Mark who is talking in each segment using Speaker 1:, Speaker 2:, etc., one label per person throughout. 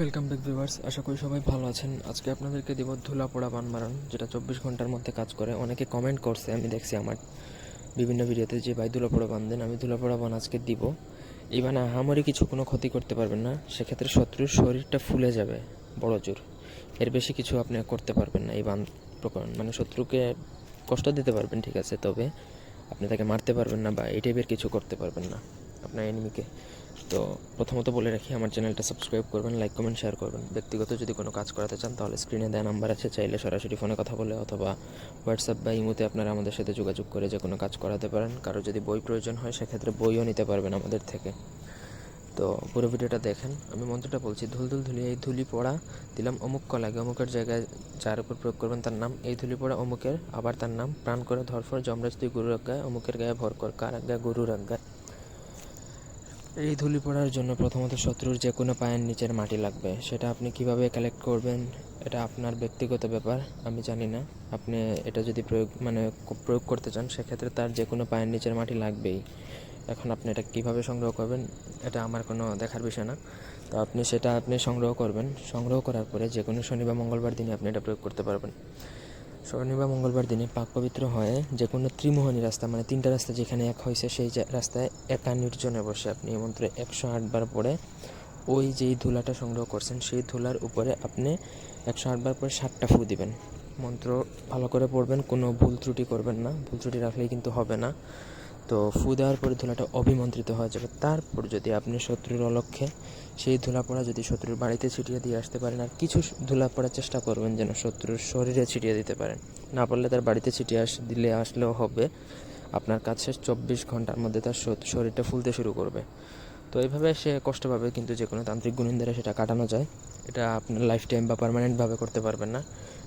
Speaker 1: Welcome back viewers আশা করি সবাই ভালো আছেন। আজকে আপনাদেরকে দিব ধুলা পোড়া বান মারান যেটা চব্বিশ ঘণ্টার মধ্যে কাজ করে। অনেকে কমেন্ট করছে, আমি দেখছি আমার বিভিন্ন ভিডিওতে যে, ভাই ধুলা পোড়া বান দেন আমি ধুলা পোড়া বান আজকে দিব। এই বানে আহামরি কিছু কোনো ক্ষতি করতে পারবেন না। সেক্ষেত্রে শত্রুর শরীরটা ফুলে যাবে, বড় জোর। এর বেশি কিছু আপনি করতে পারবেন না এই বান প্রকরণ। মানে শত্রুকে কষ্ট দিতে পারবেন, ঠিক আছে, তবে আপনি তাকে মারতে পারবেন না বা এই টাইপের কিছু করতে পারবেন না। আপনার এনিমিকে তো প্রথমত বলে রাখি, আমার চ্যানেলটা সাবস্ক্রাইব করবেন লাইক কমেন্ট শেয়ার করবেন। ব্যক্তিগত যদি কোনো কাজ করাতে চান, তাহলে স্ক্রিনে দেওয়া নাম্বার আছে, চাইলে সরাসরি ফোনে কথা বলে অথবা হোয়াটসঅ্যাপ বা ইমোতে আপনারা আমাদের সাথে যোগাযোগ করে যে কোনো কাজ করাতে পারেন। কারও যদি বই প্রয়োজন হয়, সেক্ষেত্রে বইও নিতে পারবেন আমাদের থেকে। তো পুরো ভিডিওটা দেখেন, আমি মন্ত্রটা বলছি, ধুল ধুল ধুলি এই ধুলি পড়া, দিলাম অমুক কলাগে অমুকের জায়গায় যার উপর প্রয়োগ করবেন তার নাম, এই ধুলি পড়া অমুকের, আবার তার নাম, প্রাণ করে ধরফর যমরাজ তুই গুরুর আজ্ঞায়, অমুকের গায়ে ভর কর, কার আজ্ঞায় গুরুর আজ্ঞায়। এই ধুলি পড়ার জন্য প্রথমত শত্রুর যে কোনো পায়ের নিচের মাটি লাগবে। সেটা আপনি কীভাবে কালেক্ট করবেন, এটা আপনার ব্যক্তিগত ব্যাপার, আমি জানি না। আপনি এটা যদি প্রয়োগ মানে প্রয়োগ করতে চান, সেক্ষেত্রে তার যে কোনো পায়ের নিচের মাটি লাগবেই। এখন আপনি এটা কীভাবে সংগ্রহ করবেন, এটা আমার কোনো দেখার বিষয় না। তো আপনি সেটা আপনি সংগ্রহ করবেন। সংগ্রহ করার পরে যে কোনো শনি বা মঙ্গলবার দিনে আপনি এটা প্রয়োগ করতে পারবেন। শনি বা মঙ্গলবার দিনে পাক পবিত্র হয়ে যে কোনো ত্রিমোহনী রাস্তা মানে তিনটা রাস্তা যেখানে এক হয়েছে সেই রাস্তায় একা নির্জনে বসে আপনি মন্ত্রে একশো আটবার পরে ওই যেই ধুলাটা সংগ্রহ করছেন, সেই ধুলার উপরে আপনি একশো আটবার পরে সাতটা ফু দিবেন। মন্ত্র ভালো করে পড়বেন, কোনো ভুল ত্রুটি করবেন না। ভুল ত্রুটি রাখলেই কিন্তু হবে না। তো ফু দেওয়ার পরে ধুলাটা অভিমন্ত্রিত হয়ে যাবে তারপর যদি আপনি শত্রুর অলক্ষ্যে সেই ধুলাপড়া যদি শত্রুর বাড়িতে ছিটিয়ে দিয়ে আসতে পারেন, আর কিছু ধুলা পড়ার চেষ্টা করবেন যেন শত্রুর শরীরে ছিটিয়ে দিতে পারেন। না পারলে তার বাড়িতে ছিটিয়ে আস দিলে আসলেও হবে। আপনার কাছে চব্বিশ ঘণ্টার মধ্যে তার শরীরটা ফুলতে শুরু করবে। তো এইভাবে সে কষ্ট পাবে কিন্তু যে কোনো তান্ত্রিক গুণিন দ্বারা সেটা কাটানো যায়। এটা আপনার লাইফ টাইম বা পারমানেন্টভাবে করতে পারবেন না।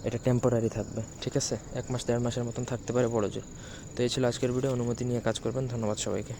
Speaker 1: এটা টেম্পোরারি থাকবে, ঠিক আছে? এক মাস, দেড় মাসের মতন থাকতে পারে বড় জোর তো এই ছিল আজকের ভিডিও অনুমতি নিয়ে কাজ করবেন। ধন্যবাদ সবাইকে।